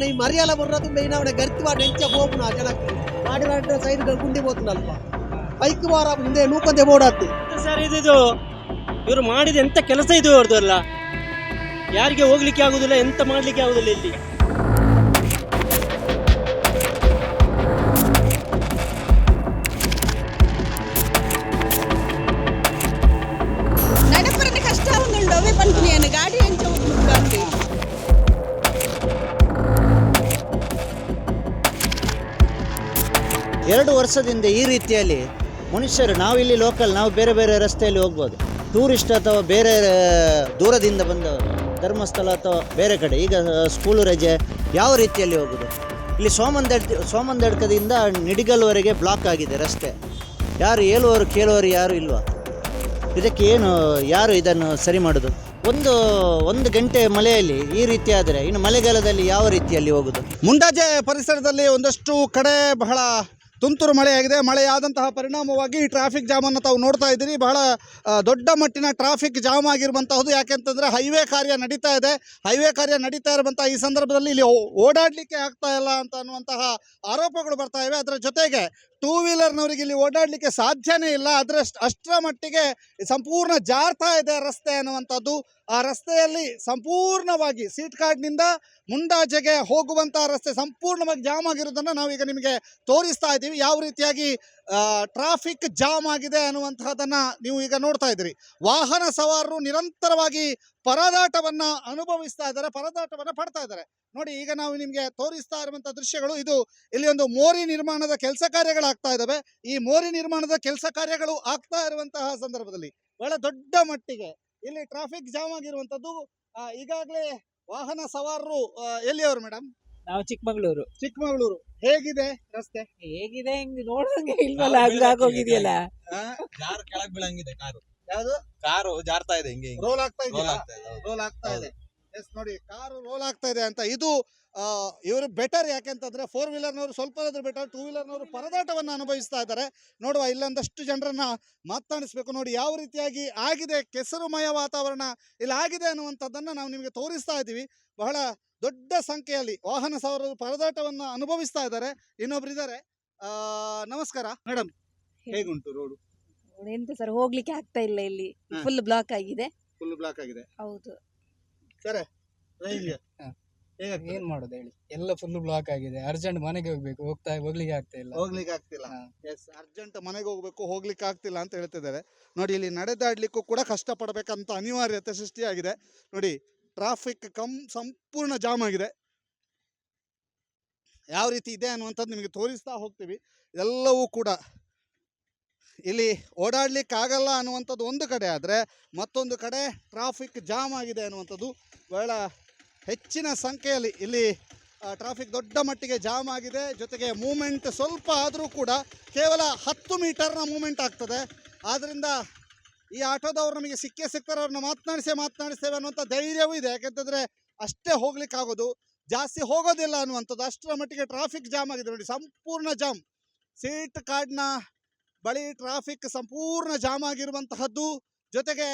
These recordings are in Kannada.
మనం ఈ మర్యాల బుర్రతం పోయినామని గర్తి వాడు ఎంచే పోపును ఆ జనకు వాడి వాడి సైడ్ గుండి ವಾರ ಮುಂದೆ ನೂಕೊಂದೆ ಓಡಾಡ್ತಿ ಸರ್ ಇದು ಇವರು ಮಾಡಿದ ಎಂತ ಕೆಲಸ ಇದು ಅವ್ರದ್ದಲ್ಲ ಯಾರಿಗೆ ಹೋಗ್ಲಿಕ್ಕೆ ಆಗುದಿಲ್ಲ, ಎಂತ ಮಾಡ್ಲಿಕ್ಕೆ ಆಗುದಿಲ್ಲ ಇಲ್ಲಿ? ವರ್ಷದಿಂದ ಈ ರೀತಿಯಲ್ಲಿ ಮನುಷ್ಯರು ನಾವಿಲ್ಲಿ ಲೋಕಲ್ ನಾವು ಬೇರೆ ಬೇರೆ ರಸ್ತೆಯಲ್ಲಿ ಹೋಗ್ಬೋದು. ಟೂರಿಸ್ಟ್ ಅಥವಾ ಬೇರೆ ದೂರದಿಂದ ಬಂದವರು ಧರ್ಮಸ್ಥಳ ಅಥವಾ ಬೇರೆ ಕಡೆ, ಈಗ ಸ್ಕೂಲು ರಜೆ ಯಾವ ರೀತಿಯಲ್ಲಿ ಹೋಗೋದು? ಇಲ್ಲಿ ಸೋಮಂದಡ್, ಸೋಮಂದಡ್ಕದಿಂದ ನಿಡಿಗಲ್ವರೆಗೆ ಬ್ಲಾಕ್ ಆಗಿದೆ ರಸ್ತೆ. ಯಾರು ಹೇಳುವವರು, ಕೇಳುವವರು ಯಾರು ಇಲ್ವ? ಇದಕ್ಕೆ ಏನು, ಯಾರು ಇದನ್ನು ಸರಿ ಮಾಡೋದು? ಒಂದು ಒಂದು ಗಂಟೆ ಮಳೆಯಲ್ಲಿ ಈ ರೀತಿ ಆದರೆ, ಇನ್ನು ಮಳೆಗಾಲದಲ್ಲಿ ಯಾವ ರೀತಿಯಲ್ಲಿ ಹೋಗೋದು? ಮುಂಡಾಜೆ ಪರಿಸರದಲ್ಲಿ ಒಂದಷ್ಟು ಕಡೆ ಬಹಳ ತುಂತುರು ಮಳೆಯಾಗಿದೆ. ಮಳೆಯಾದಂತಹ ಪರಿಣಾಮವಾಗಿ ಟ್ರಾಫಿಕ್ ಜಾಮನ್ನು ತಾವು ನೋಡ್ತಾ ಇದ್ದೀರಿ. ಬಹಳ ದೊಡ್ಡ ಮಟ್ಟಿನ ಟ್ರಾಫಿಕ್ ಜಾಮ್ ಆಗಿರುವಂತಹದ್ದು ಯಾಕೆಂತಂದರೆ ಹೈವೇ ಕಾರ್ಯ ನಡೀತಾ ಇದೆ. ಹೈವೇ ಕಾರ್ಯ ನಡೀತಾ ಇರುವಂತಹ ಈ ಸಂದರ್ಭದಲ್ಲಿ ಇಲ್ಲಿ ಓಡಾಡ್ಲಿಕ್ಕೆ ಆಗ್ತಾ ಇಲ್ಲ ಅಂತ ಅನ್ನುವಂತಹ ಆರೋಪಗಳು ಬರ್ತಾ ಇವೆ. ಅದರ ಜೊತೆಗೆ ಟೂ ವೀಲರ್ನವರಿಗೆ ಇಲ್ಲಿ ಓಡಾಡಲಿಕ್ಕೆ ಸಾಧ್ಯನೇ ಇಲ್ಲ. ಅದರ ಅಷ್ಟರ ಮಟ್ಟಿಗೆ ಸಂಪೂರ್ಣ ಜಾರ್ತಾ ಇದೆ ರಸ್ತೆ ಅನ್ನುವಂಥದ್ದು. ಆ ರಸ್ತೆಯಲ್ಲಿ ಸಂಪೂರ್ಣವಾಗಿ ಸೀಟ್ ಕಾರ್ಡ್ನಿಂದ ಮುಂಡಾಜೆಗೆ ಹೋಗುವಂಥ ರಸ್ತೆ ಸಂಪೂರ್ಣವಾಗಿ ಜಾಮ್ ಆಗಿರೋದನ್ನು ನಾವೀಗ ನಿಮಗೆ ತೋರಿಸ್ತಾ ಇದ್ದೀವಿ. ಯಾವ ರೀತಿಯಾಗಿ ಟ್ರಾಫಿಕ್ ಜಾಮ್ ಆಗಿದೆ ಅನ್ನುವಂತಹದನ್ನ ನೀವು ಈಗ ನೋಡ್ತಾ ಇದ್ದೀರಿ. ವಾಹನ ಸವಾರರು ನಿರಂತರವಾಗಿ ಪರದಾಟವನ್ನು ಅನುಭವಿಸ್ತಾ ಇದ್ದಾರೆ, ಪರದಾಟವನ್ನ ಪಡ್ತಾ ಇದ್ದಾರೆ. ನೋಡಿ ಈಗ ನಾವು ನಿಮಗೆ ತೋರಿಸ್ತಾ ಇರುವಂತಹ ದೃಶ್ಯಗಳು ಇದು. ಇಲ್ಲಿ ಒಂದು ಮೋರಿ ನಿರ್ಮಾಣದ ಕೆಲಸ ಕಾರ್ಯಗಳಾಗ್ತಾ ಇದಾವೆ. ಈ ಮೋರಿ ನಿರ್ಮಾಣದ ಕೆಲಸ ಕಾರ್ಯಗಳು ಆಗ್ತಾ ಇರುವಂತಹ ಸಂದರ್ಭದಲ್ಲಿ ಬಹಳ ದೊಡ್ಡ ಮಟ್ಟಿಗೆ ಇಲ್ಲಿ ಟ್ರಾಫಿಕ್ ಜಾಮ್ ಆಗಿರುವಂತದ್ದು ಈಗಾಗಲೇ ವಾಹನ ಸವಾರರು ಎಲ್ಲಿಯವರು ಮೇಡಮ್ ನಾವು ಚಿಕ್ಕಮಗಳೂರು. ಚಿಕ್ಕಮಗಳೂರು. ಹೇಗಿದೆ ರಸ್ತೆ? ಹೇಗಿದೆ ಹಿಂಗ್ ನೋಡ್ದಂಗೆ ಇಲ್ವಲ್ಲ ಹಂಗ ಆಗೋಗಿದೆಯಲ್ಲ ಕಾರು ಕೆಳಗ್ ಬೀಳಂಗಿದೆ ಕಾರು? ಯಾವುದು? ಕಾರು ಜಾರ್ತಾ ಇದೆ ಹಿಂಗೆ ರೋಲ್ ಆಗ್ತಾ ಇದೆಯಾ? ಆಗ್ತಾ ಇದೆ ರೋಲ್ ಆಗ್ತಾ ಇದೆ. ಎಸ್ ನೋಡಿ ಕಾರು ರೋಲ್ ಆಗ್ತಾ ಇದೆ ಅಂತ ಇದು ಇವರು ಬೆಟರ್ ಯಾಕೆಂತಂದ್ರೆ ಫೋರ್ ವೀಲರ್ನವರು ಸ್ವಲ್ಪ ಬೆಟರ್ ಟೂ ವೀಲರ್ನವರು ಪರದಾಟವನ್ನು ಅನುಭವಿಸ್ತಾ ಇದ್ದಾರೆ. ನೋಡುವ ಇಲ್ಲೊಂದಷ್ಟು ಜನರನ್ನ ಮಾತನಾಡಿಸ್ಬೇಕು. ನೋಡಿ ಯಾವ ರೀತಿಯಾಗಿ ಆಗಿದೆ ಕೆಸರುಮಯ ವಾತಾವರಣ ಇಲ್ಲಿ ಆಗಿದೆ ಅನ್ನುವಂಥದ್ದನ್ನು ನಾವು ನಿಮಗೆ ತೋರಿಸ್ತಾ ಇದ್ದೀವಿ. ಬಹಳ ದೊಡ್ಡ ಸಂಖ್ಯೆಯಲ್ಲಿ ವಾಹನ ಸವಾರರು ಪರದಾಟವನ್ನು ಅನುಭವಿಸ್ತಾ ಇದ್ದಾರೆ. ಇನ್ನೊಬ್ರು ಇದ್ದಾರೆ. ಆ, ನಮಸ್ಕಾರ. ಮೇಡಮ್ ಹೇಗುಂಟು ರೋಡು ಎಂತ ಸರ್ ಹೋಗ್ಲಿಕ್ಕೆ ಆಗ್ತಾ ಇಲ್ಲ ಇಲ್ಲಿ. ಫುಲ್ ಬ್ಲಾಕ್ ಆಗಿದೆ. ಫುಲ್ ಬ್ಲಾಕ್ ಆಗಿದೆ. ಹೌದು. ಹೇಗಾಗ್ತದೆ? ಏನ್ ಮಾಡೋದು ಹೇಳಿ? ಎಲ್ಲ ಫುಲ್ ಬ್ಲಾಕ್ ಆಗಿದೆ. ಅರ್ಜೆಂಟ್ ಮನೆಗೆ ಹೋಗ್ಬೇಕು. ಹೋಗ್ತಾ ಹೋಗ್ಲಿಕ್ಕೆ ಆಗ್ತಾ ಇಲ್ಲ. ಹೋಗ್ಲಿಕ್ಕೆ ಆಗ್ತಿಲ್ಲ. ಎಸ್ ಅರ್ಜೆಂಟ್ ಮನೆಗೆ ಹೋಗ್ಬೇಕು ಹೋಗ್ಲಿಕ್ಕೆ ಆಗ್ತಿಲ್ಲ ಅಂತ ಹೇಳ್ತಿದ್ದಾರೆ. ನೋಡಿ ಇಲ್ಲಿ ನಡೆದಾಡ್ಲಿಕ್ಕೂ ಕೂಡ ಕಷ್ಟಪಡಬೇಕಂತ ಅನಿವಾರ್ಯತೆ ಸೃಷ್ಟಿಯಾಗಿದೆ. ನೋಡಿ ಟ್ರಾಫಿಕ್ ಕಮ್ ಸಂಪೂರ್ಣ ಜಾಮ್ ಆಗಿದೆ. ಯಾವ ರೀತಿ ಇದೆ ಅನ್ನುವಂಥದ್ದು ನಿಮಗೆ ತೋರಿಸ್ತಾ ಹೋಗ್ತೀವಿ. ಎಲ್ಲವೂ ಕೂಡ ಇಲ್ಲಿ ಓಡಾಡ್ಲಿಕ್ಕೆ ಆಗಲ್ಲ ಅನ್ನುವಂಥದ್ದು ಒಂದು ಕಡೆ ಆದರೆ ಮತ್ತೊಂದು ಕಡೆ ಟ್ರಾಫಿಕ್ ಜಾಮ್ ಆಗಿದೆ ಅನ್ನುವಂಥದ್ದು ಬಹಳ ಹೆಚ್ಚಿನ ಸಂಖ್ಯೆಯಲ್ಲಿ ಇಲ್ಲಿ ಟ್ರಾಫಿಕ್ ದೊಡ್ಡ ಮಟ್ಟಿಗೆ ಜಾಮ್ ಆಗಿದೆ. ಜೊತೆಗೆ ಮೂಮೆಂಟ್ ಸ್ವಲ್ಪ ಆದರೂ ಕೂಡ ಕೇವಲ ಹತ್ತು ಮೀಟರ್ನ ಮೂಮೆಂಟ್ ಆಗ್ತದೆ. ಆದ್ದರಿಂದ ಈ ಆಟೋದವ್ರು ನಮಗೆ ಸಿಕ್ಕೇ ಸಿಗ್ತಾರೆ, ಅವ್ರನ್ನ ಮಾತನಾಡಿಸೇ ಮಾತನಾಡಿಸ್ತೇವೆ ಅನ್ನುವಂಥ ಧೈರ್ಯವೂ ಇದೆ. ಯಾಕೆಂತಂದರೆ ಅಷ್ಟೇ ಹೋಗ್ಲಿಕ್ಕೆ ಆಗೋದು, ಜಾಸ್ತಿ ಹೋಗೋದಿಲ್ಲ ಅನ್ನುವಂಥದ್ದು. ಅಷ್ಟರ ಮಟ್ಟಿಗೆ ಟ್ರಾಫಿಕ್ ಜಾಮ್ ಆಗಿದೆ ನೋಡಿ, ಸಂಪೂರ್ಣ ಜಾಮ್ ಸೀಟ್ ಕಾರ್ಡ್ನ ಬಳಿ ಟ್ರಾಫಿಕ್ ಸಂಪೂರ್ಣ ಜಾಮ್ ಆಗಿರುವಂತಹದ್ದು. ಜೊತೆಗೆ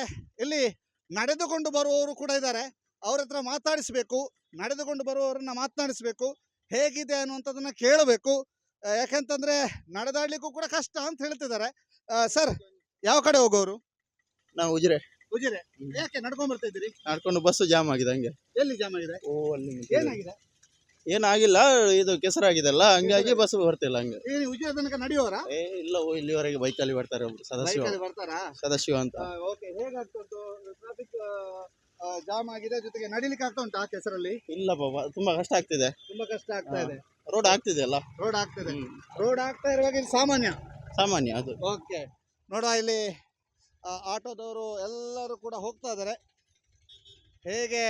ಇಲ್ಲಿ ನಡೆದುಕೊಂಡು ಬರುವವರು ಕೂಡ ಇದ್ದಾರೆ. ಅವ್ರ ಹತ್ರ ಮಾತಾಡಿಸ್ಬೇಕು ನಡೆದುಕೊಂಡು ಬರುವವರನ್ನ ಮಾತನಾಡಿಸ್ಬೇಕು ಹೇಗಿದೆ ಅನ್ನುವಂಥದ್ದನ್ನ ಕೇಳಬೇಕು. ಯಾಕೆಂತಂದ್ರೆ ನಡೆದಾಡ್ಲಿಕ್ಕೂ ಕೂಡ ಕಷ್ಟ ಅಂತ ಹೇಳ್ತಿದ್ದಾರೆ. ಸರ್ ಯಾವ ಕಡೆ ಹೋಗೋರು? ನಾವು ಉಜಿರೆ. ಉಜಿರೆ. ಯಾಕೆ ನಡ್ಕೊಂಡ್ ಬರ್ತಾ ಇದ್ದೀರಿ? ನಡ್ಕೊಂಡು ಬಸ್ಸು ಜಾಮ್ ಆಗಿದೆ ಹಂಗೆ. ಎಲ್ಲಿ ಜಾಮ್ ಆಗಿದೆ? ಓ ಅಲ್ಲಿ ಏನಾಗಿದೆ? ಏನಾಗಿಲ್ಲ ಇದು ಕೆಸರಾಗಿದೆಲ್ಲ ಹಂಗಾಗಿ ಬಸ್ ಬರ್ತಿಲ್ಲ ಹಂಗೆ. ಉಜಿರೆ ತನಕ ನಡೆಯೋರಾ ಏ ಇಲ್ಲ ಓ ಇಲ್ಲಿವರೆಗೆ ಬೈಕಲ್ಲಿ ಬರ್ತಾರೆ ಸದಸ್ಯ ಸದಾಶಿವ. ಬೈಕಲ್ಲಿ ಬರ್ತಾರಾ? ಸದಾಶಿವ ಅಂತ. ಓಕೆ ಹೇಗಾಗ್ತದ್ದು ಟ್ರಾಫಿಕ್ ಜಾಮ್ ಆಗಿದೆ. ಜೊತೆಗೆ ನಡಿಲಿಕ್ಕೆ ಆಗ್ತಾ ಉಂಟು ಆ ಕೆಸರಲ್ಲಿ? ಇಲ್ಲ ಬಾಬಾ ತುಂಬಾ ಕಷ್ಟ ಆಗ್ತಿದೆ. ತುಂಬಾ ಕಷ್ಟ ಆಗ್ತಾ ಇದೆ. ರೋಡ್ ಆಗ್ತಿದೆ ಅಲ್ಲ? ರೋಡ್ ಆಗ್ತಿದೆ. ರೋಡ್ ಆಗ್ತಾ ಇರುವಾಗ ಇಲ್ಲಿ ಸಾಮಾನ್ಯ? ಸಾಮಾನ್ಯ ಅದು. ಓಕೆ ನೋಡುವ ಇಲ್ಲಿ ಆಟೋದವರು ಎಲ್ಲರೂ ಕೂಡ ಹೋಗ್ತಾ ಇದ್ದಾರೆ. ಹೇಗೆ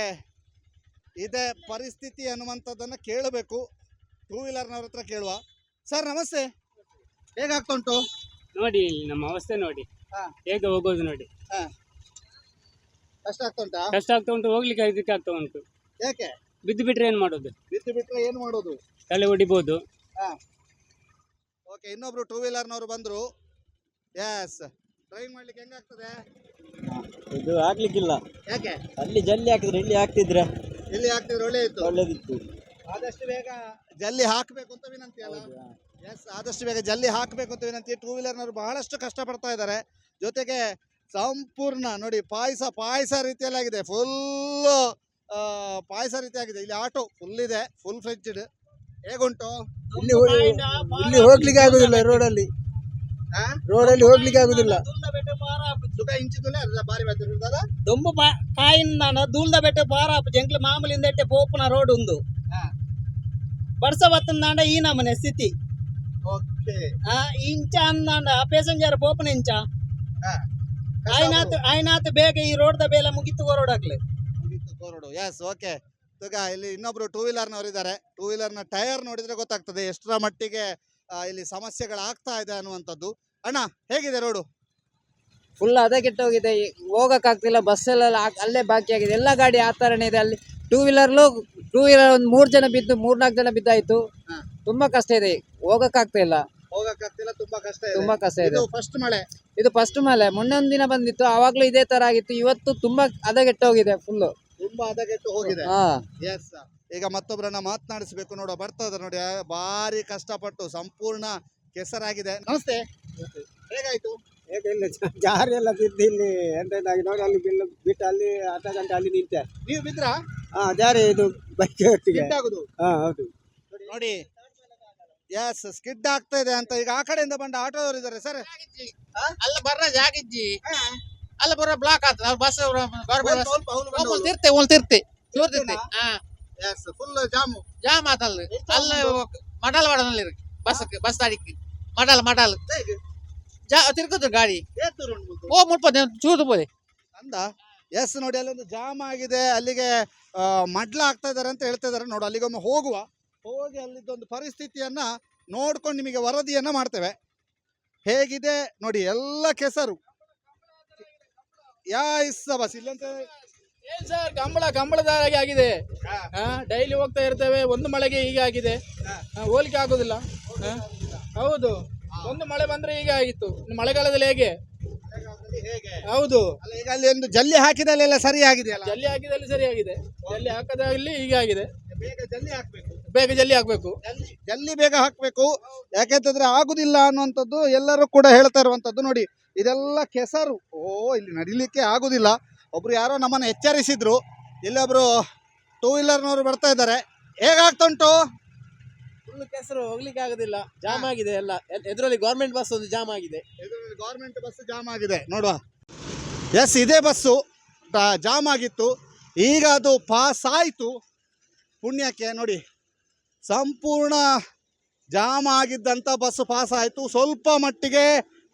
ಇದೆ ಪರಿಸ್ಥಿತಿ ಅನ್ನುವಂಥದ್ದನ್ನು ಕೇಳಬೇಕು. ಟೂ ವೀಲರ್ನವ್ರ ಹತ್ರ ಕೇಳುವ. ಸರ್ ನಮಸ್ತೆ. ಹೇಗಾಗ್ತಾ ಉಂಟು? ನೋಡಿ ಇಲ್ಲಿ ನಮ್ಮ ಅವಸ್ಥೆ ನೋಡಿ. ಹಾ. ಹೇಗೆ ಹೋಗೋದು ನೋಡಿ. ಕಷ್ಟ ಆಗ್ತಾ ಉಂಟಾ? ಕಷ್ಟ ಆಗ್ತಾ ಉಂಟು ಹೋಗ್ಲಿಕ್ಕೆ ಇದಕ್ಕೆ ಆಗ್ತಾ ಉಂಟು. ಯಾಕೆ? ಬಿದ್ದು ಬಿಟ್ರೆ ಏನು ಮಾಡೋದು? ಬಿದ್ದು ಬಿಟ್ರೆ ಏನು ಮಾಡೋದು? ತಲೆ ಹೊಡಿಬೋದು ಓಕೆ ಇನ್ನೊಬ್ರು ಟೂ ವೀಲರ್ನವರು ಬಂದರು. ಎಸ್ ಡ್ರೈವಿಂಗ್ ಮಾಡ್ಲಿಕ್ಕೆ ಹೆಂಗಾಗ್ತದೆ ಇದು ಆಗ್ಲಿಕ್ಕಿಲ್ಲ. ಯಾಕೆ? ಅಲ್ಲಿ ಜಲ್ಲಿ ಹಾಕಿದ್ರೆ ಇಲ್ಲಿ ಹಾಕ್ತಿದ್ರೆ. ಇಲ್ಲಿ ಹಾಕ್ತಿದ್ರೆ ಒಳ್ಳೆ ಇತ್ತು ಒಳ್ಳೇದಿತ್ತು. ಆದಷ್ಟು ಬೇಗ ಜಲ್ಲಿ ಹಾಕಬೇಕು ಅಂತ ವಿನಂತಿ ಅಲ್ಲ? ಎಸ್ ಆದಷ್ಟು ಬೇಗ ಜಲ್ಲಿ ಹಾಕಬೇಕು ಅಂತ ವಿನಂತಿ. ಟೂ ವೀಲರ್ನವರು ಬಹಳಷ್ಟು ಕಷ್ಟಪಡ್ತಾ ಇದ್ದಾರೆ. ಜೊತೆಗೆ ಸಂಪೂರ್ಣ ನೋಡಿ ಪಾಯಸ ಪಾಯಸ ರೀತಿಯಲ್ಲಾಗಿದೆ. ಫುಲ್ ಪಾಯಸ ರೀತಿಯಾಗಿದೆ. ಇಲ್ಲಿ ಆಟೋ ಫುಲ್ ಇದೆ. ಫುಲ್ ಫ್ರಿಜ್ಡ್ ಹೇಗುಂಟು? ಇಲ್ಲಿ ಇಲ್ಲಿ ಹೋಗ್ಲಿಕ್ಕೆ ಆಗುದಿಲ್ಲ ರೋಡಲ್ಲಿ ಅಲ್ಲಿ. ಹೋಗ್ಲಿಕ್ಕೆ ಆಗುದಿಲ್ಲ. ಸುಖ ಇಂಚಿದುಲೆ ಅಲ್ಲ ಬಾರಿ ಬರ್ತಿರ್ತದ ದೊಂಬು ಕಾಯಿಂದ ದೂಲ್ದ ಬೆಟ್ಟ ಬಾರ ಜಂಕ್ಲ ಮಾಮೂಲಿಂದ ಎಟ್ಟೆ ಪೋಪುನ ರೋಡ್ ಉಂದು. ಹಾ. ಬಡ್ಸ ಬತ್ತಂದಾಂಡ ಈ ನಮನೆ ಆಯ್ನಾತ್ ಆಯ್ನಾತ್ ಬೇಗ ಈ ರೋಡ್ ದ ಬೇಲೆ ಮುಗಿತು ಎಸ್ ಓಕೆ ಈಗ ಇಲ್ಲಿ ಇನ್ನೊಬ್ರು ಟೂ ವೀಲರ್ ಇದ್ದಾರೆ ಟೂ ವೀಲರ್ನ ಟೈರ್ ನೋಡಿದ್ರೆ ಗೊತ್ತಾಗ್ತದೆ ಎಷ್ಟರ ಮಟ್ಟಿಗೆ ಇಲ್ಲಿ ಇಲ್ಲಿ ಸಮಸ್ಯೆಗಳಾಗ್ತಾ ಇದೆ ಅನ್ನುವಂಥದ್ದು. ಅಣ್ಣ ಹೇಗಿದೆ ರೋಡು? ಫುಲ್ ಅದೇ ಕೆಟ್ಟೋಗಿದೆ. ಹೋಗಕ್ಕಾಗ್ತಿಲ್ಲ ಬಸ್ ಎಲ್ಲ ಅಲ್ಲೇ ಬಾಕಿ ಆಗಿದೆ. ಎಲ್ಲ ಗಾಡಿ ಆತರಣೆ ಥರನೇ ಇದೆ. ಅಲ್ಲಿ ಟೂ ವೀಲರ್ಲು ಟೂ ವೀಲರ್ ಒಂದು ಮೂರು ಜನ ಬಿದ್ದು ಮೂರ್ನಾಲ್ಕು ಜನ ಬಿದ್ದಾಯ್ತು. ತುಂಬಾ ಕಷ್ಟ ಇದೆ. ಹೋಗಕ್ಕಾಗ್ತಾ ಇಲ್ಲ ಹೋಗಕ್ಕಾಗ್ತಿಲ್ಲ ತುಂಬಾ ಕಷ್ಟ ತುಂಬಾ ಕಷ್ಟ ಇದೆ. ಇದು ಫಸ್ಟ್ ಮಳೆ. ಇದು ಫಸ್ಟ್ ಮೇಲೆ ಮೊನ್ನೆ ಒಂದ್ ದಿನ ಬಂದಿತ್ತು ಆವಾಗಲೂ ಇದೇ ತರ ಆಗಿತ್ತು. ಇವತ್ತು ತುಂಬಾ ಹದಗೆಟ್ಟು ಕೆಟ್ಟೋಗಿದೆ ಫುಲ್ ತುಂಬಾ ಹದಗೆಟ್ಟು ಹೋಗಿದೆ. ಹಾ. ಎಸ್ ಈಗ ಮತ್ತೊಬ್ಬರನ್ನ ಮಾತನಾಡಿಸ್ಬೇಕು ನೋಡ. ಬರ್ತಾ ಇದ್ದಾರೆ ನೋಡಿ. ಭಾರಿ ಕಷ್ಟಪಟ್ಟು ಸಂಪೂರ್ಣ ಕೆಸರಾಗಿದೆ. ನಮಸ್ತೆ. ಹೇಗಾಯ್ತು? ಇಲ್ಲ ಜಾರಿ ಎಲ್ಲ ಬಿದ್ದು ಇಲ್ಲಿ ಎಂತಾಗಿ ನೋಡಿ ಅಲ್ಲಿ ಬಿಲ್ ಬಿಟ್ಟು ಅಲ್ಲಿ ಅರ್ಧ ಗಂಟೆ ಅಲ್ಲಿ ನಿಂತೆ. ನೀವು ಬಿದ್ರಾ? ಹಾ ಜಾರಿ ಇದು ಬೈಕ್ ಒಟ್ಟಿಗೆ. ಸ್ಕಿಡ್ ಆಗುದು ಹಾ ಹೌದು. ನೋಡಿ ಎಸ್ ಸ್ಕಿಡ್ ಆಗ್ತಾ ಇದೆ ಅಂತ ಈಗ ಆ ಕಡೆಯಿಂದ ಬಂದ ಆಟೋದವರು ಇದ್ದಾರೆ ಸರ್. ಅಲ್ಲ ಬರ್ರ ಜಾಗಿದ್ದಿ. ಅಲ್ಲ ಬರ ಬ್ಲಾಕ್ ಆತ. ನಾವು ಬಸ್ ಗೌರ್ಮೆಂಟ್ ತಿರ್ತೆ ಎಸ್ ಫುಲ್ ಜಾಮು. ಜಾಮ್ ಆತಲ್ಲ ಅಲ್ಲ. ಮಡಲ್ ವಾಡನಲ್ಲಿ ಬಸ್ ಬಸ್ ತಾಡಿಕ್ಕೆ ಮಡಲ್ ಮಡಲ್. ಜಾ ಗಾಡಿ. ಓ ಮುಟ್ಪದೆ ಚೂರು ಬೋದೆ ಅಂದ? ಎಸ್ ನೋಡಿ ಅಲ್ಲೊಂದು ಜಾಮ್ ಆಗಿದೆ. ಅಲ್ಲಿಗೆ ಮಡ್ಲ ಆಗ್ತಾ ಇದ್ದಾರೆ ಅಂತ ಹೇಳ್ತಾ ಇದ್ದಾರೆ ನೋಡು ಅಲ್ಲಿಗೊಮ್ಮೆ ಹೋಗುವ. ಹೋಗಿ ಅಲ್ಲಿದ್ದೊಂದು ಪರಿಸ್ಥಿತಿಯನ್ನ ನೋಡ್ಕೊಂಡು ನಿಮಗೆ ವರದಿಯನ್ನ ಮಾಡ್ತೇವೆ. ಹೇಗಿದೆ ನೋಡಿ ಎಲ್ಲ ಕೆಸರು. ಯಾ ಇಸ್ಸ ಬಸ್ ಇಲ್ಲಂತ ಏನ್ ಸರ್ ಕಂಬಳ ಕಂಬಳದ ಹಾಗೆ ಆಗಿದೆ ಡೈಲಿ ಹೋಗ್ತಾ ಇರ್ತೇವೆ ಒಂದು ಮಳೆಗೆ ಈಗ ಆಗಿದೆ. ಹೋಲಿಕೆ ಆಗೋದಿಲ್ಲ. ಹೌದು ಒಂದು ಮಳೆ ಬಂದ್ರೆ ಹೀಗೆ ಆಗಿತ್ತು. ಮಳೆಗಾಲದಲ್ಲಿ ಹೇಗೆ? ಹೌದು. ಅಲ್ಲ ಈಗ ಅಲ್ಲಿ ಒಂದು ಜಲ್ಲಿ ಹಾಕಿದಲ್ಲೆಲ್ಲ ಸರಿ ಆಗಿದೆಯಲ್ಲ ಜಲ್ಲಿ ಹಾಕಿದಲ್ಲಿ ಸರಿಯಾಗಿದೆ ಜಲ್ಲಿ ಹಾಕದಲ್ಲಿ ಈಗ ಆಗಿದೆ. ಬೇಗ ಜಲ್ಲಿ ಹಾಕ್ಬೇಕು. ಬೇಗ ಜಲ್ಲಿ ಹಾಕ್ಬೇಕು. ಜಲ್ಲಿ ಬೇಗ ಹಾಕಬೇಕು. ಯಾಕೆಂತಂದ್ರೆ ಆಗುದಿಲ್ಲ ಅನ್ನುವಂಥದ್ದು ಎಲ್ಲರೂ ಕೂಡ ಹೇಳ್ತಾ ಇರುವಂಥದ್ದು ನೋಡಿ. ಇದೆಲ್ಲ ಕೆಸರು. ಓ ಇಲ್ಲಿ ನಡಿಲಿಕ್ಕೆ ಆಗುದಿಲ್ಲ. ಒಬ್ರು ಯಾರೋ ನಮ್ಮನ್ನು ಎಚ್ಚರಿಸಿದ್ರು. ಇಲ್ಲೊಬ್ರು ಟೂ ವೀಲರ್ನವರು ಬರ್ತಾ ಇದ್ದಾರೆ. ಹೇಗಾಗ್ತಾ ಉಂಟು ಫುಲ್ ಕೆಸರು ಹೋಗ್ಲಿಕ್ಕೆ ಆಗುದಿಲ್ಲ. ಜಾಮ್ ಆಗಿದೆ ಎಲ್ಲ. ಎದುರಲ್ಲಿ ಗೌರ್ಮೆಂಟ್ ಬಸ್ ಒಂದು ಜಾಮ್ ಆಗಿದೆ. ಗೌರ್ಮೆಂಟ್ ಬಸ್ ಜಾಮ್ ಆಗಿದೆ. ನೋಡುವ. ಎಸ್ ಇದೇ ಬಸ್ಸು ಜಾಮ್ ಆಗಿತ್ತು. ಈಗ ಅದು ಪಾಸ್ ಆಯಿತು. ಪುಣ್ಯಕ್ಕೆ ನೋಡಿ. ಸಂಪೂರ್ಣ ಜಾಮ್ ಆಗಿದ್ದಂಥ ಬಸ್ ಪಾಸ್ ಆಯಿತು. ಸ್ವಲ್ಪ ಮಟ್ಟಿಗೆ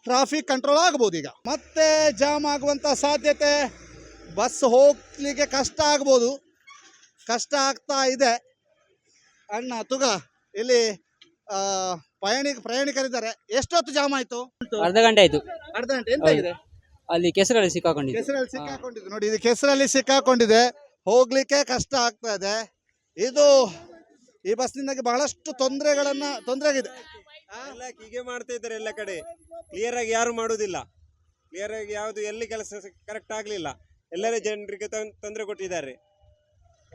ಟ್ರಾಫಿಕ್ ಕಂಟ್ರೋಲ್ ಆಗ್ಬೋದು ಈಗ. ಮತ್ತೆ ಜಾಮ್ ಆಗುವಂಥ ಸಾಧ್ಯತೆ ಬಸ್ ಹೋಗ್ಲಿಕ್ಕೆ ಕಷ್ಟ ಆಗ್ಬೋದು. ಕಷ್ಟ ಆಗ್ತಾ ಇದೆ. ಅಣ್ಣ ತುಗ ಇಲ್ಲಿ ಪ್ರಯಾಣಿಕ ಪ್ರಯಾಣಿಕರಿದ್ದಾರೆ. ಎಷ್ಟೊತ್ತು ಜಾಮ್ ಆಯ್ತು? ಅರ್ಧ ಗಂಟೆ ಆಯ್ತು. ಅರ್ಧ ಗಂಟೆ. ಎಂತ ಇದೆ? ಅಲ್ಲಿ ಕೆಸರಲ್ಲಿ ಸಿಕ್ಕಾಕೊಂಡಿದೆ ಕೆಸರಲ್ಲಿ ಸಿಕ್ಕಾಕೊಂಡಿದೆ ನೋಡಿ ಇದು ಕೆಸರಲ್ಲಿ ಸಿಕ್ಕಾಕೊಂಡಿದೆ. ಹೋಗ್ಲಿಕ್ಕೆ ಕಷ್ಟ ಆಗ್ತಾ ಇದೆ. ಇದು ಈ ಬಸ್ನಿಂದಾಗಿ ಬಹಳಷ್ಟು ತೊಂದರೆಗಳನ್ನ ತೊಂದರೆ ಆಗಿದೆ ಎಲ್ಲ ಹೀಗೆ ಮಾಡ್ತಾ ಇದ್ದಾರೆ ಎಲ್ಲ ಕಡೆ. ಕ್ಲಿಯರ್ ಆಗಿ ಯಾರು ಮಾಡುವುದಿಲ್ಲ ಕ್ಲಿಯರ್ ಆಗಿ ಯಾವುದು ಎಲ್ಲಿ ಕೆಲಸ ಕರೆಕ್ಟ್ ಆಗಲಿಲ್ಲ. ಎಲ್ಲರ ಜನರಿಗೆ ತೊಂದರೆ ಕೊಟ್ಟಿದ್ದಾರೆ.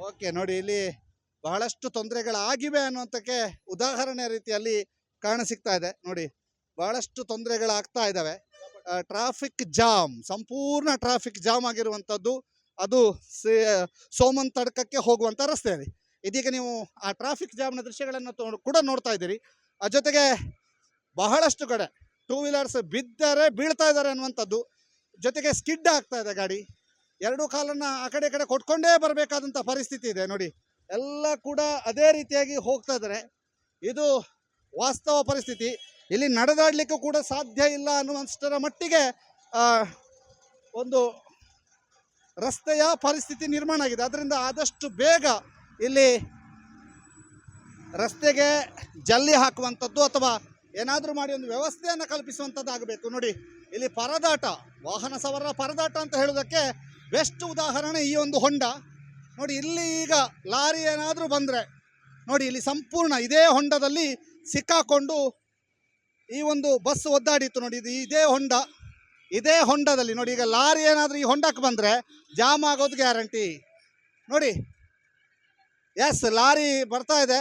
ಓಕೆ ನೋಡಿ ಇಲ್ಲಿ ಬಹಳಷ್ಟು ತೊಂದರೆಗಳಾಗಿವೆ ಅನ್ನುವಂಥಕ್ಕೆ ಉದಾಹರಣೆ ರೀತಿಯಲ್ಲಿ ಕಾಣ ಸಿಗ್ತಾ ಇದೆ. ನೋಡಿ ಬಹಳಷ್ಟು ತೊಂದರೆಗಳಾಗ್ತಾ ಇದ್ದಾವೆ. ಟ್ರಾಫಿಕ್ ಜಾಮ್ ಸಂಪೂರ್ಣ ಟ್ರಾಫಿಕ್ ಜಾಮ್ ಆಗಿರುವಂಥದ್ದು ಅದು ಸೋಮನ್ ತಡ್ಕಕ್ಕೆ ಹೋಗುವಂಥ ರಸ್ತೆಯಲ್ಲಿ. ಇದೀಗ ನೀವು ಆ ಟ್ರಾಫಿಕ್ ಜಾಮ್ನ ದೃಶ್ಯಗಳನ್ನು ಕೂಡ ನೋಡ್ತಾ ಇದ್ದೀರಿ. ಆ ಜೊತೆಗೆ ಬಹಳಷ್ಟು ಕಡೆ ಟೂ ವೀಲರ್ಸ್ ಬಿದ್ದರೆ ಬೀಳ್ತಾ ಇದ್ದಾರೆ ಅನ್ನುವಂಥದ್ದು. ಜೊತೆಗೆ ಸ್ಕಿಡ್ ಆಗ್ತಾ ಇದೆ ಗಾಡಿ. ಎರಡೂ ಕಾಲನ್ನ ಆ ಕಡೆ ಕಡೆ ಕೊಟ್ಕೊಂಡೇ ಬರಬೇಕಾದಂಥ ಪರಿಸ್ಥಿತಿ ಇದೆ ನೋಡಿ. ಎಲ್ಲ ಕೂಡ ಅದೇ ರೀತಿಯಾಗಿ ಹೋಗ್ತಾ ಇದ್ದಾರೆ. ಇದು ವಾಸ್ತವ ಪರಿಸ್ಥಿತಿ. ಇಲ್ಲಿ ನಡೆದಾಡಲಿಕ್ಕೂ ಕೂಡ ಸಾಧ್ಯ ಇಲ್ಲ ಅನ್ನುವಷ್ಟರ ಮಟ್ಟಿಗೆ ಒಂದು ರಸ್ತೆಯ ಪರಿಸ್ಥಿತಿ ನಿರ್ಮಾಣ ಆಗಿದೆ. ಅದರಿಂದ ಆದಷ್ಟು ಬೇಗ ಇಲ್ಲಿ ರಸ್ತೆಗೆ ಜಲ್ಲಿ ಹಾಕುವಂಥದ್ದು ಅಥವಾ ಏನಾದರೂ ಮಾಡಿ ಒಂದು ವ್ಯವಸ್ಥೆಯನ್ನು ಕಲ್ಪಿಸುವಂಥದ್ದಾಗಬೇಕು. ನೋಡಿ, ಇಲ್ಲಿ ಪರದಾಟ, ವಾಹನ ಸವಾರರ ಪರದಾಟ ಅಂತ ಹೇಳೋದಕ್ಕೆ ಬೆಸ್ಟ್ ಉದಾಹರಣೆ ಈ ಒಂದು ಹೊಂಡ. ನೋಡಿ, ಇಲ್ಲಿ ಈಗ ಲಾರಿ ಏನಾದರೂ ಬಂದರೆ, ನೋಡಿ, ಇಲ್ಲಿ ಸಂಪೂರ್ಣ ಇದೇ ಹೊಂಡದಲ್ಲಿ ಸಿಕ್ಕಾಕೊಂಡು ಈ ಒಂದು ಬಸ್ ಒದ್ದಾಡಿತ್ತು. ನೋಡಿ, ಇದು ಇದೇ ಹೊಂಡ, ಇದೇ ಹೊಂಡದಲ್ಲಿ. ನೋಡಿ, ಈಗ ಲಾರಿ ಏನಾದರೂ ಈ ಹೊಂಡಕ್ಕೆ ಬಂದರೆ ಜಾಮ್ ಆಗೋದು ಗ್ಯಾರಂಟಿ. ನೋಡಿ ಎಸ್ ಲಾರಿ ಬರ್ತಾ ಇದೆ.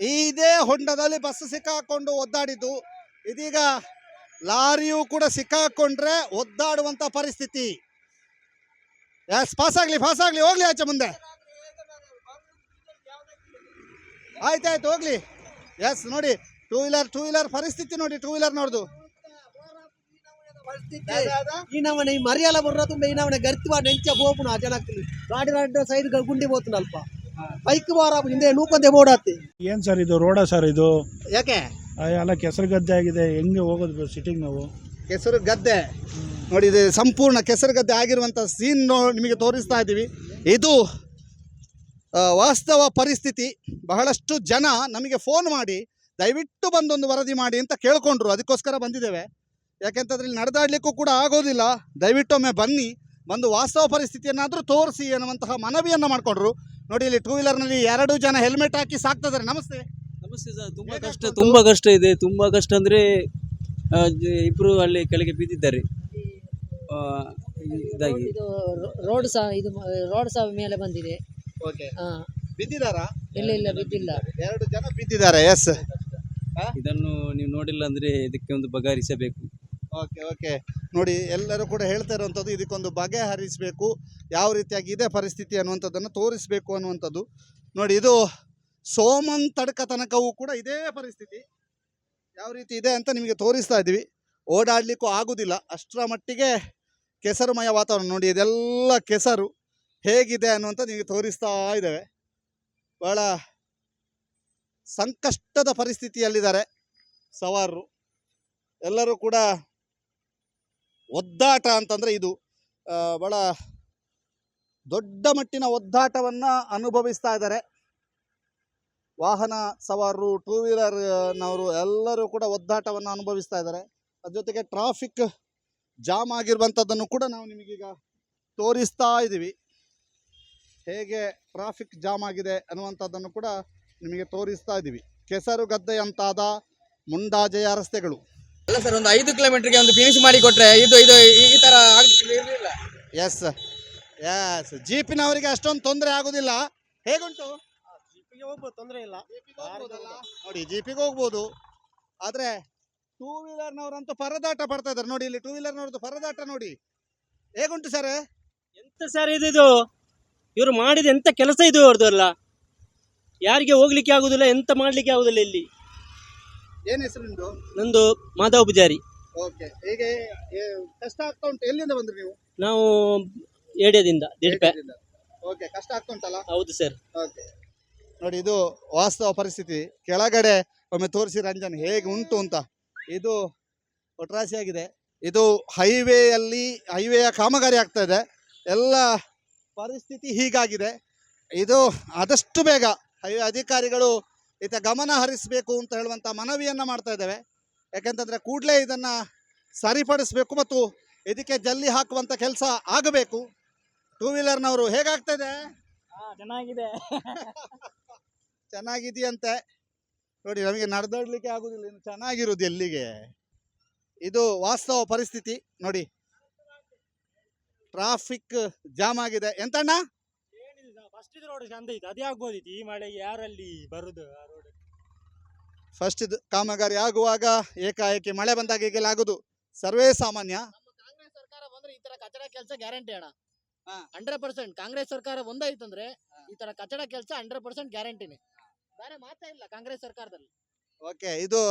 ಇದೇ ಹೊಂಡದಲ್ಲಿ ಬಸ್ ಸಿಕ್ಕಾಕೊಂಡು ಒದ್ದಾಡಿದ್ದು. ಇದೀಗ ಲಾರಿಯೂ ಕೂಡ ಸಿಕ್ಕಾಕೊಂಡ್ರೆ ಒದ್ದಾಡುವಂತ ಪರಿಸ್ಥಿತಿ. ಎಸ್ ಪಾಸ್ ಆಗ್ಲಿ ಪಾಸ್ ಆಗ್ಲಿ, ಹೋಗ್ಲಿ ಆಚೆ ಮುಂದೆ. ಆಯ್ತಾಯ್ತು, ಹೋಗ್ಲಿ. ಎಸ್ ನೋಡಿ ಟೂ ವೀಲರ್ ಟೂ ವೀಲರ್ ಪರಿಸ್ಥಿತಿ ನೋಡಿ ಟೂ ವೀಲರ್ ನೋಡ್ದು. పరిస్థితి ఈయనమని మర్యాల బుర్రతుండ ఈయనమని గర్తి వాడు ఎంచ పోపును ఆ జనకులు రాడి రాడి సైడ్ ಗುಂಡಿ పోతుంది ಅಲ್ಪ ಪೈಕ್ ಬಾರ ಹಿಂದೆ ನೂಕೊಂದೆ ಓಡಾತಿ ಏನ್ ಸರ್ ಇದು ರೋಡಾ ಸರ್ ಇದು? ಯಾಕೆ? ಅಲ್ಲ ಕೆಸರು ಗದ್ದೆ ಆಗಿದೆ ಹೆಂಗೆ ಹೋಗೋದು ಸಿಟಿಂಗ್ ನಾವು? ಕೆಸರು ಗದ್ದೆ. ನೋಡಿ ಇದು ಸಂಪೂರ್ಣ ಕೆಸರು ಗದ್ದೆ ಆಗಿರುವಂಥ ಸೀನ್ ನಿಮಗೆ ತೋರಿಸ್ತಾ ಇದ್ದೀವಿ. ಇದು ವಾಸ್ತವ ಪರಿಸ್ಥಿತಿ. ಬಹಳಷ್ಟು ಜನ ನಮಗೆ ಫೋನ್ ಮಾಡಿ ದಯವಿಟ್ಟು ಬಂದೊಂದು ವರದಿ ಮಾಡಿ ಅಂತ ಕೇಳಿಕೊಂಡ್ರು. ಅದಕ್ಕೋಸ್ಕರ ಬಂದಿದ್ದೇವೆ. ಯಾಕೆಂತಂದ್ರೆ ಇಲ್ಲಿ ನಡೆದಾಡ್ಲಿಕ್ಕೂ ಕೂಡ ಆಗೋದಿಲ್ಲ. ದಯವಿಟ್ಟೊಮ್ಮೆ ಬನ್ನಿ ಬಂದು ವಾಸ್ತವ ಪರಿಸ್ಥಿತಿಯನ್ನಾದರೂ ತೋರಿಸಿ ಅನ್ನುವಂತಹ ಮನವಿಯನ್ನು ಮಾಡಿಕೊಂಡ್ರು. ನೋಡಿ ಇಲ್ಲಿ ಟೂ ವೀಲರ್ನಲ್ಲಿ ಎರಡು ಜನ ಹೆಲ್ಮೆಟ್ ಹಾಕಿ ಸಾಕ್ತಿದ್ದಾರೆ. ನಮಸ್ತೆ. ನಮಸ್ತೆ ಸರ್. ತುಂಬಾ ಕಷ್ಟ ತುಂಬ ಕಷ್ಟ ಇದೆ. ತುಂಬಾ ಕಷ್ಟ ಅಂದರೆ ಇಬ್ಬರು ಅಲ್ಲಿ ಕೆಳಗೆ ಬಿದ್ದಿದ್ದಾರೆ ಆ, ಇದಾಗಿ. ಇದು ರೋಡ್ ಸಹ ಇದು ರೋಡ್ ಸಹ ಮೇಲೆ ಬಂದಿದೆ. ಓಕೆ ಹಾಂ ಬಿದ್ದಿದ್ದಾರಾ? ಇಲ್ಲ ಇಲ್ಲ ಬಿದ್ದಿಲ್ಲ. ಎರಡು ಜನ ಬಿದ್ದಿದ್ದಾರೆ ಎಸ್ ಇದನ್ನು ನೀವು ನೋಡಿಲ್ಲ ಅಂದರೆ ಇದಕ್ಕೆ ಒಂದು ಬಗೆಹರಿಸಬೇಕು ಓಕೆ ಓಕೆ. ನೋಡಿ, ಎಲ್ಲರೂ ಕೂಡ ಹೇಳ್ತಾ ಇರುವಂಥದ್ದು ಇದಕ್ಕೊಂದು ಬಗೆಹರಿಸಬೇಕು ಯಾವ ರೀತಿಯಾಗಿ ಇದೆ ಪರಿಸ್ಥಿತಿ ಅನ್ನುವಂಥದ್ದನ್ನು ತೋರಿಸಬೇಕು ಅನ್ನುವಂಥದ್ದು. ನೋಡಿ, ಇದು ಸೋಮನ್ ತಡಕ ತನಕವೂ ಕೂಡ ಇದೇ ಪರಿಸ್ಥಿತಿ. ಯಾವ ರೀತಿ ಇದೆ ಅಂತ ನಿಮಗೆ ತೋರಿಸ್ತಾ ಇದ್ದೀವಿ. ಓಡಾಡಲಿಕ್ಕೂ ಆಗೋದಿಲ್ಲ. ಅಷ್ಟರ ಮಟ್ಟಿಗೆ ಕೆಸರುಮಯ ವಾತಾವರಣ. ನೋಡಿ, ಇದೆಲ್ಲ ಕೆಸರು ಹೇಗಿದೆ ಅನ್ನುವಂಥ ನಿಮಗೆ ತೋರಿಸ್ತಾ ಇದ್ದೇವೆ. ಭಾಳ ಸಂಕಷ್ಟದ ಪರಿಸ್ಥಿತಿಯಲ್ಲಿದ್ದಾರೆ ಸವಾರರು. ಎಲ್ಲರೂ ಕೂಡ ಒದ್ದಾಟ ಅಂತಂದರೆ ಇದು ಭಾಳ ದೊಡ್ಡ ಮಟ್ಟಿನ ಒದ್ದಾಟವನ್ನು ಅನುಭವಿಸ್ತಾ ಇದ್ದಾರೆ. ವಾಹನ ಸವಾರರು ಟೂ ವೀಲರ್ನವರು ಎಲ್ಲರೂ ಕೂಡ ಒದ್ದಾಟವನ್ನು ಅನುಭವಿಸ್ತಾ ಇದ್ದಾರೆ. ಅದ್ರ ಜೊತೆಗೆ ಟ್ರಾಫಿಕ್ ಜಾಮ್ ಆಗಿರುವಂಥದ್ದನ್ನು ಕೂಡ ನಾವು ನಿಮಗೀಗ ತೋರಿಸ್ತಾ ಇದ್ದೀವಿ ಹೇಗೆ ಟ್ರಾಫಿಕ್ ಜಾಮ್ ಆಗಿದೆ ಅನ್ನುವಂಥದ್ದನ್ನು ಕೂಡ ನಿಮಗೆ ತೋರಿಸ್ತಾ ಇದ್ದೀವಿ ಕೆಸರು ಗದ್ದೆಯಂತಾದ ಮುಂಡಾಜೆಯ ರಸ್ತೆಗಳು. ಅಲ್ಲ ಸರ್ ಒಂದು ಐದು ಕಿಲೋಮೀಟರ್ಗೆ ಒಂದು ಫಿನಿಶ್ ಮಾಡಿ ಕೊಟ್ರೆ ಇದು ಇದು ಈ ತರ ಇರಲಿಲ್ಲ. ಎಸ್ ಎಸ್ ಜೀಪಿನವರಿಗೆ ಅಷ್ಟೊಂದು ತೊಂದರೆ ಆಗೋದಿಲ್ಲ. ಹೇಗುಂಟು? ತೊಂದರೆ ಇಲ್ಲ. ಜೀಪಿಗೆ ಹೋಗ್ಬೋದಲ್ಲ? ನೋಡಿ ಜೀಪಿಗೆ ಹೋಗ್ಬೋದು. ಆದ್ರೆ ಟೂ ವೀಲರ್ನವರಂತೂ ಪರದಾಟ ಪಡ್ತಾ ಇದ್ದಾರೆ. ನೋಡಿ ಇಲ್ಲಿ ಟೂ ವೀಲರ್ನವ್ರದ್ದು ಪರದಾಟ ನೋಡಿ. ಹೇಗುಂಟು ಸರ್ ಎಂತ ಸರ್ ಇದು ಇದು? ಇವರು ಮಾಡಿದ ಎಂತ ಕೆಲಸ ಇದು ಅವ್ರದ್ದಲ್ಲ ಯಾರಿಗೆ ಹೋಗ್ಲಿಕ್ಕೆ ಆಗುದಿಲ್ಲ ಎಂತ ಮಾಡ್ಲಿಕ್ಕೆ ಆಗುದಿಲ್ಲ ಇಲ್ಲಿ? ಏನ್ ಹೆಸರು ನಿಮ್ದು? ನಂದು ಮಾಧವ ಪೂಜಾರಿ. ಓಕೆ ಹೀಗೆ ಏ, ಕಷ್ಟ ಆಗ್ತಾ ಉಂಟು. ಎಲ್ಲಿಂದ ಬಂದ್ರಿ ನೀವು? ನಾವು ಏಡಿಯಾದಿಂದ ದಿಡ್ಪೆ. ಓಕೆ ಕಷ್ಟ ಆಗ್ತಾ ಉಂಟಲ್ಲ? ಹೌದು ಸರ್. ಓಕೆ ನೋಡಿ ಇದು ವಾಸ್ತವ ಪರಿಸ್ಥಿತಿ. ಕೆಳಗಡೆ ಒಮ್ಮೆ ತೋರಿಸಿ ರಂಜನ್ ಹೇಗೆ ಉಂಟು ಅಂತ. ಇದು ಒಟ್ರಾಸಿಯಾಗಿದೆ ಇದು ಹೈವೇಯಲ್ಲಿ ಹೈವೇಯ ಕಾಮಗಾರಿ ಆಗ್ತಾ ಇದೆ. ಎಲ್ಲ ಪರಿಸ್ಥಿತಿ ಹೀಗಾಗಿದೆ. ಇದು ಆದಷ್ಟು ಬೇಗ ಹೈವೇ ಅಧಿಕಾರಿಗಳು ಈತ ಗಮನ ಹರಿಸಬೇಕು ಅಂತ ಹೇಳುವಂಥ ಮನವಿಯನ್ನು ಮಾಡ್ತಾ ಇದ್ದೇವೆ. ಯಾಕೆಂತಂದರೆ ಕೂಡಲೇ ಇದನ್ನು ಸರಿಪಡಿಸಬೇಕು ಮತ್ತು ಇದಕ್ಕೆ ಜಲ್ಲಿ ಹಾಕುವಂಥ ಕೆಲಸ ಆಗಬೇಕು. ಟೂ ವೀಲರ್ನವರು ಹೇಗಾಗ್ತಾ ಇದೆ? ಚೆನ್ನಾಗಿದೆ. ಚೆನ್ನಾಗಿದೆಯಂತೆ. ನೋಡಿ ನಮಗೆ ನಡೆದಾಡ್ಲಿಕ್ಕೆ ಆಗೋದಿಲ್ಲ ಇನ್ನು ಚೆನ್ನಾಗಿರೋದು ಎಲ್ಲಿಗೆ? ಇದು ವಾಸ್ತವ ಪರಿಸ್ಥಿತಿ. ನೋಡಿ ಟ್ರಾಫಿಕ್ ಜಾಮ್ ಆಗಿದೆ. ಎಂತಣ್ಣ? ಫಸ್ಟ್ ರೋಡ್ ಚಂದ ಇತ್ತು ಅದೇ ಆಗ್ಬೋದಿತ್ತು ಈ ಮಳೆಗೆ ಯಾರಲ್ಲಿ ಬರುದು ಆ ರೋಡ್ ಫಸ್ಟ್ ಇದು ಕಾಮಗಾರಿ ಆಗುವಾಗ ಏಕಾಏಕಿ ಮಳೆ ಬಂದಾಗ ಹೀಗೆಲ್ಲ ಆಗುದು. ಸರ್ವೇ ಸಾಮಾನ್ಯ. ಕಾಂಗ್ರೆಸ್ ಸರ್ಕಾರ ಬಂದ್ರೆ ಈ ತರ ಕಚಡ ಕೆಲಸ ಗ್ಯಾರಂಟಿ ಅಣ್ಣ. ಹಾ. ಹಂಡ್ರೆಡ್ ಪರ್ಸೆಂಟ್ ಕಾಂಗ್ರೆಸ್ ಸರ್ಕಾರ ಒಂದಾಯ್ತಂದ್ರೆ ಈ ತರ ಕಚಡ ಕೆಲಸ ಹಂಡ್ರೆಡ್ ಪರ್ಸೆಂಟ್ ಗ್ಯಾರಂಟಿನೇ ಬೇರೆ ಮಾತಾ ಇಲ್ಲ ಕಾಂಗ್ರೆಸ್ ಸರ್ಕಾರದಲ್ಲಿ. ಓಕೆ ಇದು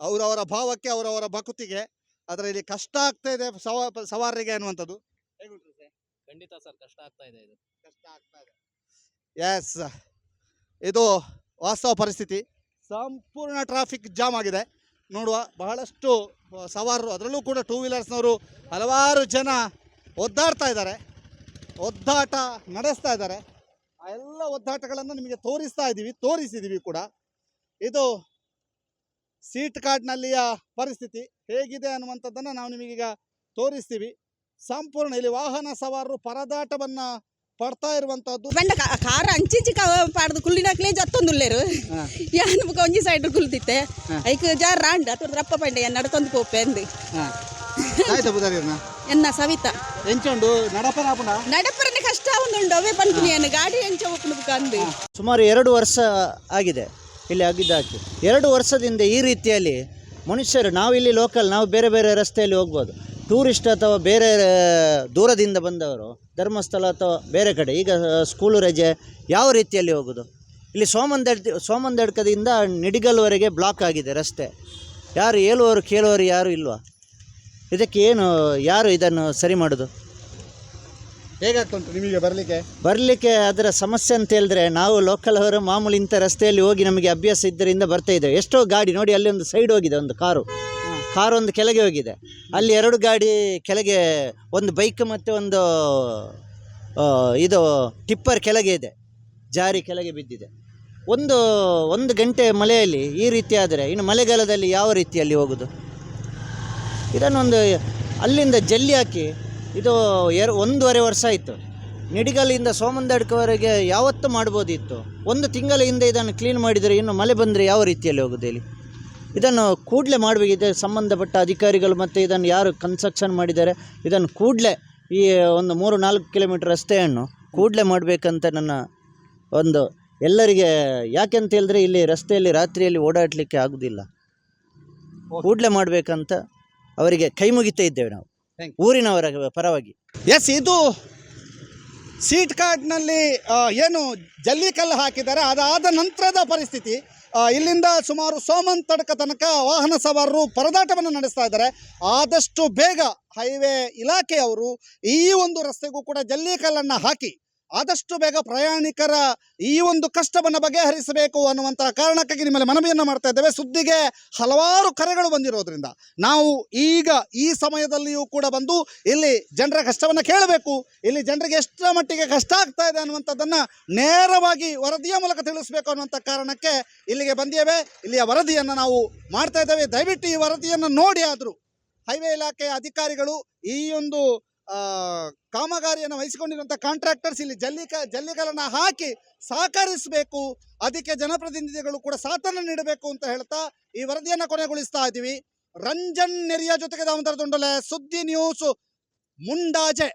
ಅವರವರ ಭಾವಕ್ಕೆ ಅವರವರ ಭಕುತಿಗೆ ಆದ್ರೆ ಇಲ್ಲಿ ಕಷ್ಟ ಆಗ್ತಾ ಇದೆ ಸವಾ ಸವಾರರಿಗೆ ಅನ್ನುವಂಥದ್ದು. ಹೇಗುಂಟು ಸರ್? ಖಂಡಿತ ಸರ್ ಕಷ್ಟ ಆಗ್ತಾ ಇದೆ ಇದು. ಕಷ್ಟ ಆಗ್ತಾ ಇದೆ. ಎಸ್ ಇದು ವಾಸ್ತವ ಪರಿಸ್ಥಿತಿ. ಸಂಪೂರ್ಣ ಟ್ರಾಫಿಕ್ ಜಾಮ್ ಆಗಿದೆ. ನೋಡುವ, ಬಹಳಷ್ಟು ಸವಾರರು, ಅದರಲ್ಲೂ ಕೂಡ ಟೂ ವೀಲರ್ಸ್ನವರು ಹಲವಾರು ಜನ ಒದ್ದಾಡ್ತಾ ಇದ್ದಾರೆ. ಒದ್ದಾಟ ನಡೆಸ್ತಾ ಇದ್ದಾರೆ. ಆ ಎಲ್ಲ ಒದ್ದಾಟಗಳನ್ನು ನಿಮಗೆ ತೋರಿಸ್ತಾ ಇದ್ದೀವಿ, ತೋರಿಸಿದ್ದೀವಿ ಕೂಡ. ಇದು ಸೀಟ್ ಕಾರ್ಡ್ನಲ್ಲಿಯ ಪರಿಸ್ಥಿತಿ ಹೇಗಿದೆ ಅನ್ನುವಂಥದ್ದನ್ನು ನಾವು ನಿಮಗೀಗ ತೋರಿಸ್ತೀವಿ. ಸಂಪೂರ್ಣ ಇಲ್ಲಿ ವಾಹನ ಸವಾರರು ಪರದಾಟವನ್ನ ಪಡ್ತಾ ಇರುವಂತಹದ್ದು ಬಂಡ ಕಾ- ಕಾರ್ ಅಂಚಿಂಚಿ ಪಾಡ್ದು ಕುಲ್ಲಿನಾಕ್ಲೇ ಅತ್ತೊಂದು ಹಾ. ಯಾನ್ ಬುಕ ಒಂಜಿ ಸೈಡ್ ಕುಲ್ತಿತ್ತೆ. ಹಾ. ಐಕ್ ಜಾರ್ ರಾಂಡ್ ಅತ್ರ ರಪ್ಪ ಪಂಡೆ ನಡ್ತೊಂದು ಪೋಪೆ ಅಂದು. ಆಯ್ತಾ ಬುಧಾರಿಯರ್ನ ಎನ್ನ ಸವಿತಾ. ಎಂಚುಂಡು? ನಡಪನ ಆಪುಂಡ ನಡಪರನೆ ಕಷ್ಟ ಎಕ್ಸ್ಟ್ರಾ ಅವೇ ಅವೇ ಪನ್ಪುನಿಯನ್ನು ಗಾಡಿ ಎಂಚ ಹೋಗ್ನು ಕಂದಿ ಸುಮಾರು ಎರಡು ವರ್ಷ ಆಗಿದೆ ಇಲ್ಲಿ ಆಗಿದ್ದಾಕಿ. ಎರಡು ವರ್ಷದಿಂದ ಈ ರೀತಿಯಲ್ಲಿ ಮನುಷ್ಯರು ನಾವಿಲ್ಲಿ ಲೋಕಲ್ ನಾವು ಬೇರೆ ಬೇರೆ ರಸ್ತೆಯಲ್ಲಿ ಹೋಗ್ಬೋದು. ಟೂರಿಸ್ಟ್ ಅಥವಾ ಬೇರೆ ದೂರದಿಂದ ಬಂದವರು ಧರ್ಮಸ್ಥಳ ಅಥವಾ ಬೇರೆ ಕಡೆ ಈಗ ಸ್ಕೂಲು ರಜೆ ಯಾವ ರೀತಿಯಲ್ಲಿ ಹೋಗೋದು? ಇಲ್ಲಿ ಸೋಮಂದಡ್ ಸೋಮಂದಡ್ಕದಿಂದ ನಿಡಿಗಲ್ವರೆಗೆ ಬ್ಲಾಕ್ ಆಗಿದೆ ರಸ್ತೆ. ಯಾರು ಹೇಳುವವರು ಕೇಳುವವರು ಯಾರು ಇಲ್ವಾ? ಇದಕ್ಕೆ ಏನು ಯಾರು ಇದನ್ನು ಸರಿ ಮಾಡೋದು? ಹೇಗಾಗ್ತುಂಟು ನಿಮಗೆ ಬರಲಿಕ್ಕೆ? ಬರಲಿಕ್ಕೆ ಅದರ ಸಮಸ್ಯೆ ಅಂತ ಹೇಳಿದ್ರೆ ನಾವು ಲೋಕಲ್ ಅವರು ಮಾಮೂಲಿ ಇಂಥ ರಸ್ತೆಯಲ್ಲಿ ಹೋಗಿ ನಮಗೆ ಅಭ್ಯಾಸ ಇದ್ದರಿಂದ ಬರ್ತಾ ಇದ್ದೇವೆ ಎಷ್ಟೋ ಗಾಡಿ ನೋಡಿ ಅಲ್ಲಿ ಒಂದು ಸೈಡ್ ಹೋಗಿದೆ ಒಂದು ಕಾರು. ಕಾರು ಒಂದು ಕೆಳಗೆ ಹೋಗಿದೆ. ಅಲ್ಲಿ ಎರಡು ಗಾಡಿ ಕೆಳಗೆ ಒಂದು ಬೈಕ್ ಮತ್ತು ಒಂದು ಇದು ಟಿಪ್ಪರ್ ಕೆಳಗೆ ಇದೆ. ಜಾರಿ ಕೆಳಗೆ ಬಿದ್ದಿದೆ. ಒಂದು ಒಂದು ಗಂಟೆ ಮಳೆಯಲ್ಲಿ ಈ ರೀತಿ ಆದರೆ ಇನ್ನು ಮಳೆಗಾಲದಲ್ಲಿ ಯಾವ ರೀತಿಯಲ್ಲಿ ಹೋಗೋದು? ಇದನ್ನೊಂದು ಅಲ್ಲಿಂದ ಜಲ್ಲಿ ಹಾಕಿ ಇದು ಎರ, ಒಂದೂವರೆ ವರ್ಷ ಆಯಿತು. ನಿಡಿಗಲ್ಲಿಂದ ಸೋಮಂದಡ್ಕವರೆಗೆ ಯಾವತ್ತೂ ಮಾಡ್ಬೋದಿತ್ತು. ಒಂದು ತಿಂಗಳ ಹಿಂದೆ ಇದನ್ನು ಕ್ಲೀನ್ ಮಾಡಿದರೆ ಇನ್ನು ಮಳೆ ಬಂದರೆ ಯಾವ ರೀತಿಯಲ್ಲಿ ಹೋಗೋದು ಹೇಳಿ? ಇದನ್ನು ಕೂಡಲೇ ಮಾಡಬೇಕಿದೆ ಸಂಬಂಧಪಟ್ಟ ಅಧಿಕಾರಿಗಳು ಮತ್ತು ಇದನ್ನು ಯಾರು ಕನ್ಸ್ಟ್ರಕ್ಷನ್ ಮಾಡಿದ್ದಾರೆ. ಇದನ್ನು ಕೂಡಲೇ ಈ ಒಂದು ಮೂರು ನಾಲ್ಕು ಕಿಲೋಮೀಟ್ರ್ ರಸ್ತೆಯನ್ನು ಕೂಡಲೇ ಮಾಡಬೇಕಂತ ನನ್ನ ಒಂದು ಎಲ್ಲರಿಗೆ ಯಾಕೆಂತ ಹೇಳಿದ್ರೆ ಇಲ್ಲಿ ರಸ್ತೆಯಲ್ಲಿ ರಾತ್ರಿಯಲ್ಲಿ ಓಡಾಡಲಿಕ್ಕೆ ಆಗೋದಿಲ್ಲ. ಕೂಡಲೇ ಮಾಡಬೇಕಂತ ಅವರಿಗೆ ಕೈ ಮುಗಿತಾ ಇದ್ದೇವೆ ನಾವು. ಊರಿನವರ ಪರವಾಗಿ. ಎಸ್ ಇದು ಸೀಟ್ ಕಾರ್ಡ್ನಲ್ಲಿ ಏನು ಏನು ಜಲ್ಲಿಕಲ್ಲು ಹಾಕಿದ್ದಾರೆ. ಅದಾದ ನಂತರದ ಪರಿಸ್ಥಿತಿ. ಇಲ್ಲಿಂದ ಸುಮಾರು ಸೋಮನ್ ತಡಕ ತನಕ ವಾಹನ ಸವಾರರು ಪರದಾಟವನ್ನು ನಡೆಸ್ತಾ ಇದ್ದಾರೆ. ಆದಷ್ಟು ಬೇಗ ಹೈವೇ ಇಲಾಖೆಯವರು ಈ ಒಂದು ರಸ್ತೆಗೂ ಕೂಡ ಜಲ್ಲಿಕಲ್ಲನ್ನು ಹಾಕಿ ಆದಷ್ಟು ಬೇಗ ಪ್ರಯಾಣಿಕರ ಈ ಒಂದು ಕಷ್ಟವನ್ನು ಬಗೆಹರಿಸಬೇಕು ಅನ್ನುವಂತಹ ಕಾರಣಕ್ಕಾಗಿ ನಿಮ್ಮಲ್ಲಿ ಮನವಿಯನ್ನು ಮಾಡ್ತಾ ಇದ್ದೇವೆ. ಸುದ್ದಿಗೆ ಹಲವಾರು ಕರೆಗಳು ಬಂದಿರೋದ್ರಿಂದ ನಾವು ಈಗ ಈ ಸಮಯದಲ್ಲಿಯೂ ಕೂಡ ಬಂದು ಇಲ್ಲಿ ಜನರ ಕಷ್ಟವನ್ನು ಕೇಳಬೇಕು. ಇಲ್ಲಿ ಜನರಿಗೆ ಎಷ್ಟರ ಮಟ್ಟಿಗೆ ಕಷ್ಟ ಆಗ್ತಾ ಇದೆ ಅನ್ನುವಂಥದ್ದನ್ನು ನೇರವಾಗಿ ವರದಿಯ ಮೂಲಕ ತಿಳಿಸಬೇಕು ಅನ್ನುವಂಥ ಕಾರಣಕ್ಕೆ ಇಲ್ಲಿಗೆ ಬಂದಿದ್ದೇವೆ. ಇಲ್ಲಿಯ ವರದಿಯನ್ನು ನಾವು ಮಾಡ್ತಾ ಇದ್ದೇವೆ. ದಯವಿಟ್ಟು ಈ ವರದಿಯನ್ನು ನೋಡಿ ಆದರೂ. ಹೈವೇ ಇಲಾಖೆಯ ಅಧಿಕಾರಿಗಳು ಈ ಒಂದು ಕಾಮಗಾರಿಯನ್ನು ವಹಿಸಿಕೊಂಡಿರುವಂಥ ಕಾಂಟ್ರಾಕ್ಟರ್ಸ್ ಇಲ್ಲಿ ಜಲ್ಲಿಕ ಜಲ್ಲಿಗಳನ್ನು ಹಾಕಿ ಸಹಕರಿಸಬೇಕು, ಅದಕ್ಕೆ ಜನಪ್ರತಿನಿಧಿಗಳು ಕೂಡ ಸಾಥನ ನೀಡಬೇಕು ಅಂತ ಹೇಳ್ತಾ ಈ ವರದಿಯನ್ನು ಕೊನೆಗೊಳಿಸ್ತಾ ಇದ್ದೀವಿ. ರಂಜನ್ ನೆರಿಯ ಜೊತೆಗೆ ದಾಮೋದರ ದೊಂಡಲೆ ಸುದ್ದಿ ನ್ಯೂಸ್, ಮುಂಡಾಜೆ.